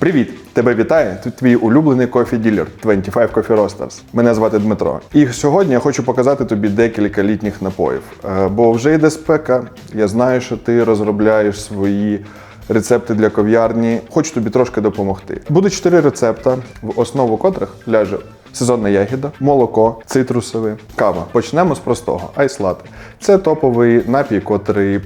Привіт! Тебе вітає! Тут твій улюблений кофі-ділер 25 Coffee Roasters. Мене звати Дмитро. І сьогодні я хочу показати тобі декілька літніх напоїв. Е, Бо вже йде спека. Я знаю, що ти розробляєш свої рецепти для кав'ярні. Хочу тобі трошки допомогти. Буде чотири рецепта, в основу котрих ляже сезонна ягіда, молоко, цитрусове, кава. Почнемо з простого айслати. Це топовий напій, котрий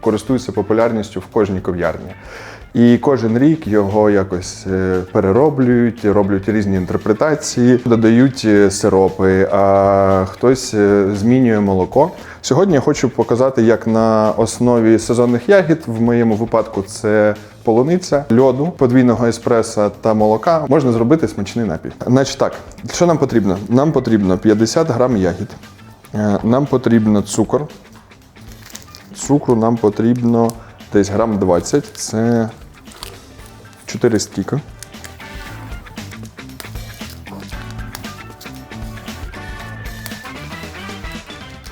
користується популярністю в кожній кав'ярні. І кожен рік його якось е, перероблюють, роблять різні інтерпретації, додають е, сиропи, а хтось е, змінює молоко. Сьогодні я хочу показати, як на основі сезонних ягід, в моєму випадку це полуниця, льоду, подвійного еспреса та молока, можна зробити смачний напій. Значить так, що нам потрібно? Нам потрібно 50 грам ягід, нам потрібно цукор. Цукру нам потрібно десь грам 20. Це 4 стіка.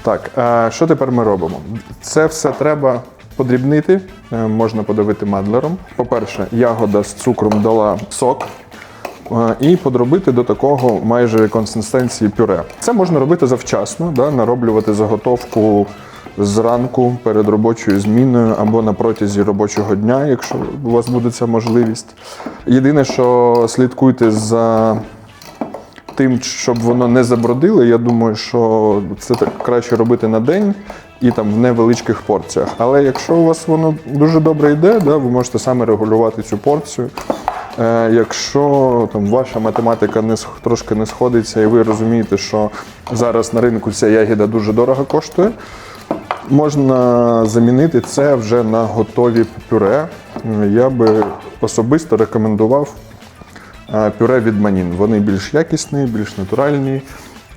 Так, а що тепер ми робимо? Це все треба подрібнити, е, можна подавити мадлером. По-перше, ягода з цукром дала сок. е, І подробити до такого майже консистенції пюре. Це можна робити завчасно, да, нароблювати заготовку зранку перед робочою зміною або на протязі робочого дня, якщо у вас буде ця можливість. Єдине, що слідкуйте за тим, щоб воно не забродило, я думаю, що це так краще робити на день і там в невеличких порціях. Але якщо у вас воно дуже добре йде, да, ви можете саме регулювати цю порцію. Е, якщо там ваша математика не трошки не сходиться, і ви розумієте, що зараз на ринку ця ягіда дуже дорого коштує, можна замінити це вже на готові пюре. Я би особисто рекомендував е, пюре від Манін. Вони більш якісні, більш натуральні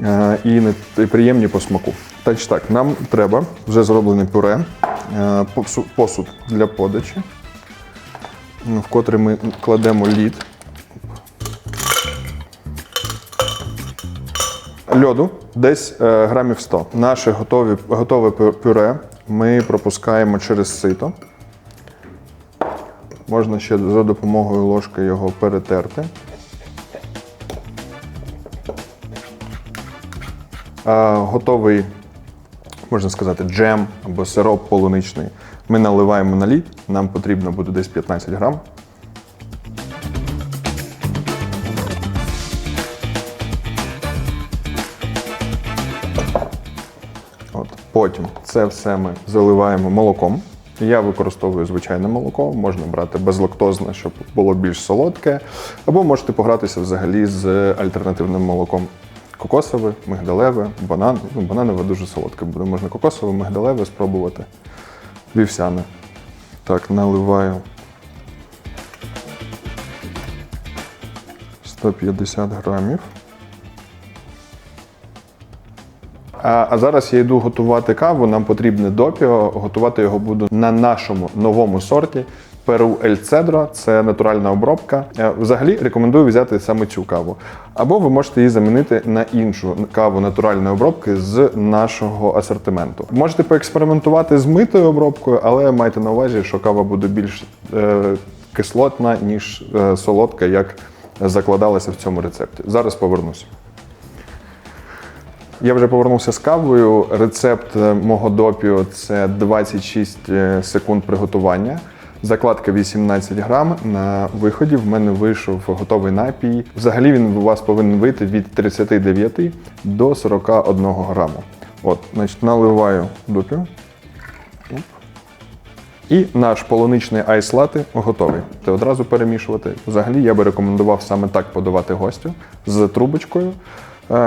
е, і приємні по смаку. Так, так, нам треба вже зроблене пюре, е, посуд для подачі, в котрий ми кладемо лід. Льоду десь е, грамів 100. Наше готові, готове пюре ми пропускаємо через сито. Можна ще за допомогою ложки його перетерти. Готовий, можна сказати, джем або сироп полуничний. Ми наливаємо на лід, нам потрібно буде десь 15 грам. От. Потім це все ми заливаємо молоком. Я використовую звичайне молоко, можна брати безлактозне, щоб було більш солодке, або можете погратися взагалі з альтернативним молоком. Кокосове, мигдалеве, банан. Ну, бананове дуже солодке буде. Можна кокосове, мигдалеве спробувати. Вівсяне. Так, наливаю 150 грамів. А, зараз я йду готувати каву. Нам потрібне допіо. Готувати його буду на нашому новому сорті. Перу Ель Цедро це натуральна обробка. Е, Взагалі рекомендую взяти саме цю каву. Або ви можете її замінити на іншу каву натуральної обробки з нашого асортименту. Можете поекспериментувати з митою обробкою, але майте на увазі, що кава буде більш е, кислотна, ніж е, солодка, як закладалося в цьому рецепті. Зараз повернуся. Я вже повернувся з кавою. Рецепт е, мого допіо це 26 е, секунд приготування. Закладка 18 грам. На виході в мене вийшов готовий напій. Взагалі він у вас повинен вийти від 39 до 41 граму. От, значить, наливаю допіо. І наш полуничний айс-лати готовий. Це одразу перемішувати. Взагалі я би рекомендував саме так подавати гостю з трубочкою,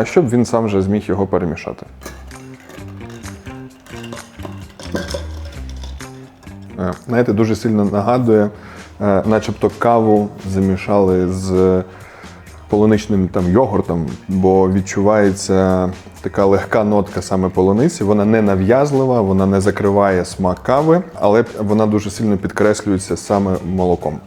щоб він сам вже зміг його перемішати. Е, Знаєте, дуже сильно нагадує, е, начебто каву замішали з полуничним там йогуртом, бо відчувається така легка нотка саме полуниці. Вона не нав'язлива, вона не закриває смак кави, але вона дуже сильно підкреслюється саме молоком.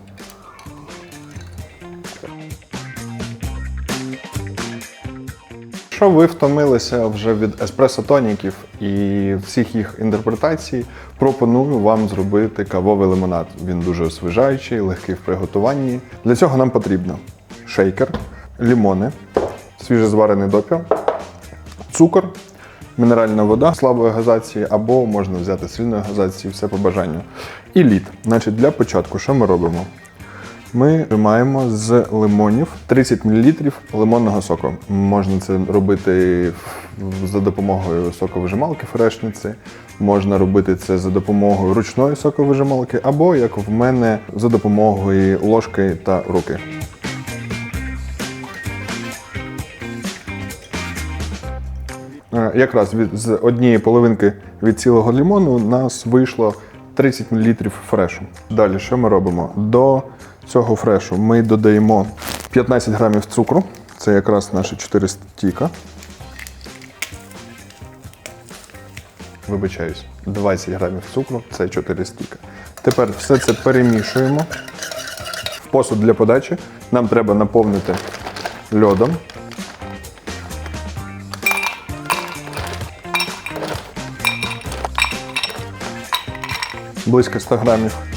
Якщо ви втомилися вже від еспресо-тоніків і всіх їх інтерпретацій, пропоную вам зробити кавовий лимонад. Він дуже освіжаючий, легкий в приготуванні. Для цього нам потрібно шейкер, лімони, свіжезварений допіо, цукор, мінеральна вода слабої газації, або можна взяти сильної газації, все по бажанню. І лід. Значить, для початку, що ми робимо? Ми маємо з лимонів 30 мл лимонного соку. Можна це робити за допомогою соковижималки фрешниці, можна робити це за допомогою ручної соковижималки, або, як в мене, за допомогою ложки та руки. Е, Якраз від, з однієї половинки від цілого лімону у нас вийшло 30 мл фрешу. Далі що ми робимо? До цього фрешу ми додаємо 15 грамів цукру. Це якраз наші 4 стіка. Вибачаюсь, 20 грамів цукру це 4 стіка. Тепер все це перемішуємо. В посуд для подачі нам треба наповнити льодом. близько 100 грамів.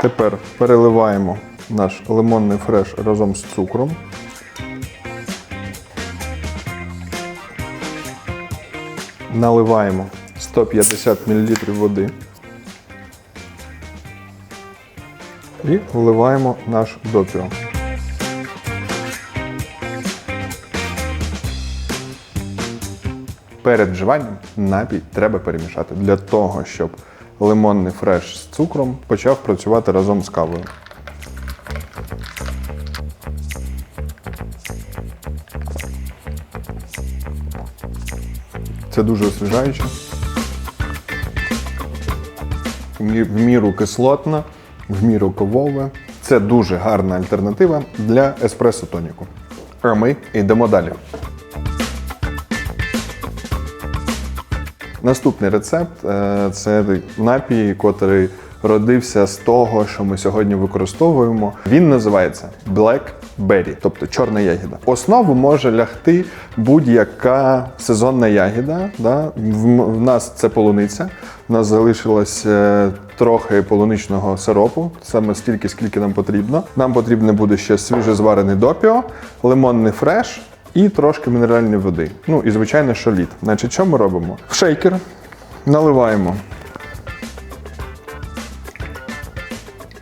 Тепер переливаємо наш лимонний фреш разом з цукром. Наливаємо 150 мл води. І вливаємо наш допіо. Перед вживанням напій треба перемішати для того, щоб лимонний фреш з цукром почав працювати разом з кавою. Це дуже освіжаюче. В міру кислотна, в міру ковове. Це дуже гарна альтернатива для еспресо тоніку. А ми йдемо далі. Наступний рецепт е, це напій, котрий родився з того, що ми сьогодні використовуємо. Він називається Black Berry, тобто чорна ягіда. В Основу може лягти будь-яка сезонна ягіда. Да? В, нас це полуниця. У нас залишилось е, трохи полуничного сиропу, саме стільки, скільки нам потрібно. Нам потрібно буде ще свіжезварений допіо, лимонний фреш і трошки мінеральної води. Ну і звичайно, що лід. Значить, що ми робимо? В шейкер наливаємо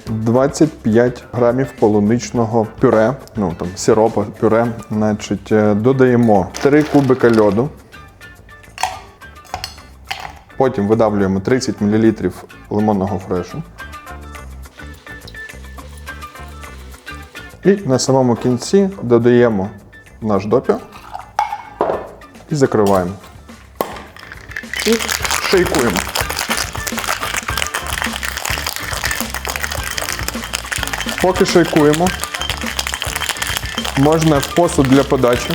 25 грамів полуничного пюре, ну там сиропа, пюре. Значить, е, додаємо 3 кубика льоду. Потім видавлюємо 30 мл лимонного фрешу. І на самому кінці додаємо наш допіо і закриваємо. І шейкуємо. Поки шейкуємо, можна в посуд для подачі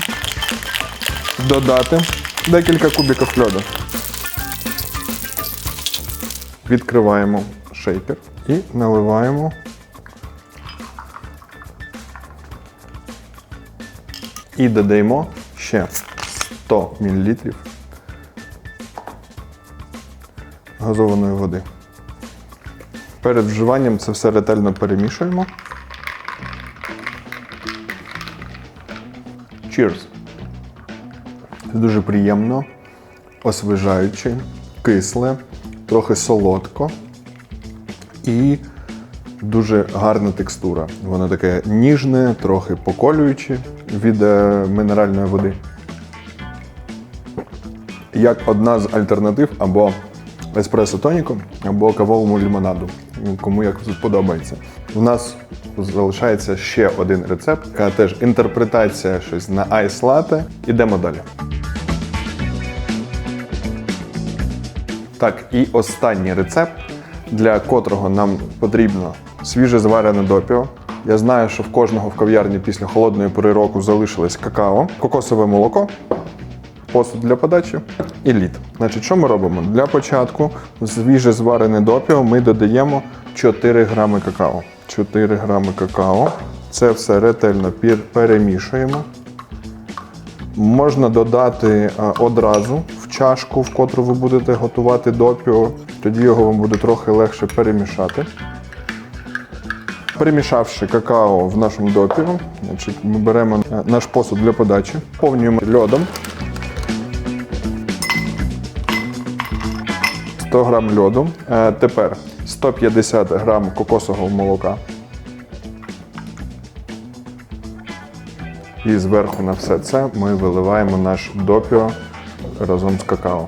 додати декілька кубиків льоду. Відкриваємо шейкер і наливаємо і додаємо ще 100 мл газованої води. Перед вживанням це все ретельно перемішуємо. Cheers! Це дуже приємно, освіжаюче, кисле, трохи солодко і дуже гарна текстура. Воно таке ніжне, трохи поколююче від е, мінеральної води. Як одна з альтернатив або еспресо тоніку, або кавовому лимонаду. Ну, Кому як подобається. У нас залишається ще один рецепт, яка теж інтерпретація щось на айс лате. Ідемо далі. Так, і останній рецепт, для котрого нам потрібно свіже зварене допіо. Я знаю, що в кожного в кав'ярні після холодної пори року залишилось какао, кокосове молоко, посуд для подачі і лід. Значить, що ми робимо? Для початку свіже зварене допіо ми додаємо 4 грами какао. 4 грами какао. Це все ретельно перемішуємо. Можна додати е, одразу в чашку, в котру ви будете готувати допіо. Тоді його вам буде трохи легше перемішати. Перемішавши какао в нашому допіо, значить, ми беремо е, наш посуд для подачі, повнюємо льодом. 100 грам льоду. Е, Тепер 150 грам кокосового молока. І зверху на все це ми виливаємо наш допіо разом з какао.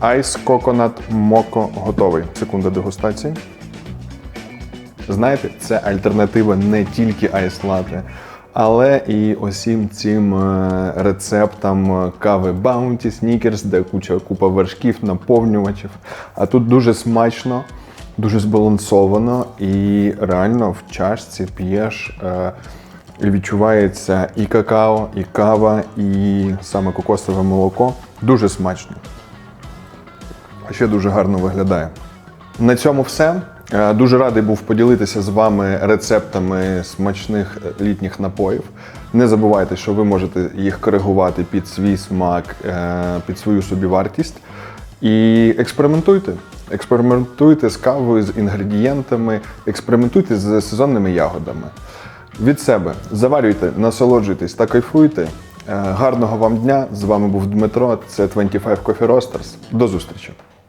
Айс коконат моко готовий. Секунда дегустації. Знаєте, це альтернатива не тільки айс-лате, але і усім цим е, рецептам е, кави Bounty, Snickers, де куча купа вершків, наповнювачів. А тут дуже смачно, дуже збалансовано і реально в чашці п'єш. е, І відчувається і какао, і кава, і саме кокосове молоко. Дуже смачно. Ще дуже гарно виглядає. На цьому все. Е, Дуже радий був поділитися з вами рецептами смачних е, літніх напоїв. Не забувайте, що ви можете їх коригувати під свій смак, е, під свою собівартість. І експериментуйте. Експериментуйте з кавою, з інгредієнтами, експериментуйте з сезонними ягодами. Від себе заварюйте, насолоджуйтесь та кайфуйте. Гарного вам дня! З вами був Дмитро. Це 25 Coffee Roasters. До зустрічі!